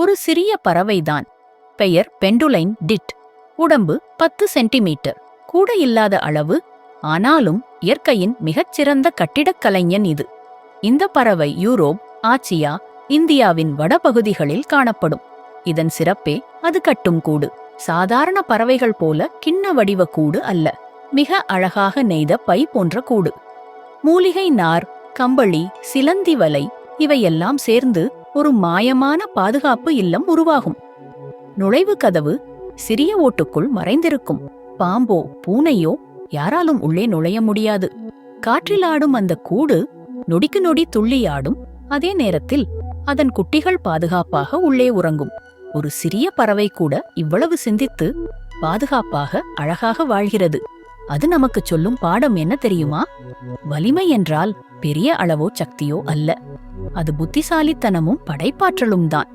ஒரு சிறிய பறவைதான். பெயர் பெண்டுலைன் டிட். உடம்பு பத்து சென்டிமீட்டர். கூட இல்லாத அளவு ஆனாலும் இயற்கையின் மிகச்சிறந்த கட்டிடக் கலைஞன் இது. இந்த பறவை யூரோப் ஆசியா இந்தியாவின் வடபகுதிகளில் காணப்படும். இதன் சிறப்பே அது கட்டும் கூடு. சாதாரண பறவைகள் போல கிண்ண வடிவ கூடு அல்ல. மிக அழகாக நெய்த பை போன்ற கூடு. மூலிகை நார் கம்பளி சிலந்தி வலை இவையெல்லாம் சேர்ந்து ஒரு மாயமான பாதுகாப்பு இல்லம் உருவாகும். நுழைவு கதவு சிறிய ஓட்டுக்குள் மறைந்திருக்கும். பாம்போ பூனையோ யாராலும் உள்ளே நுழைய முடியாது. காற்றில் ஆடும் அந்த கூடு நொடிக்கு நொடி துள்ளியாடும். அதே நேரத்தில் அதன் குட்டிகள் பாதுகாப்பாக உள்ளே உறங்கும். ஒரு சிறிய பறவை கூட இவ்வளவு சிந்தித்து பாதுகாப்பாக அழகாக வாழ்கிறது. அது நமக்கு சொல்லும் பாடம் என்ன தெரியுமா? வலிமை என்றால் பெரிய அளவோ சக்தியோ அல்ல. அது புத்திசாலித்தனமும் படைப்பாற்றலும் தான்.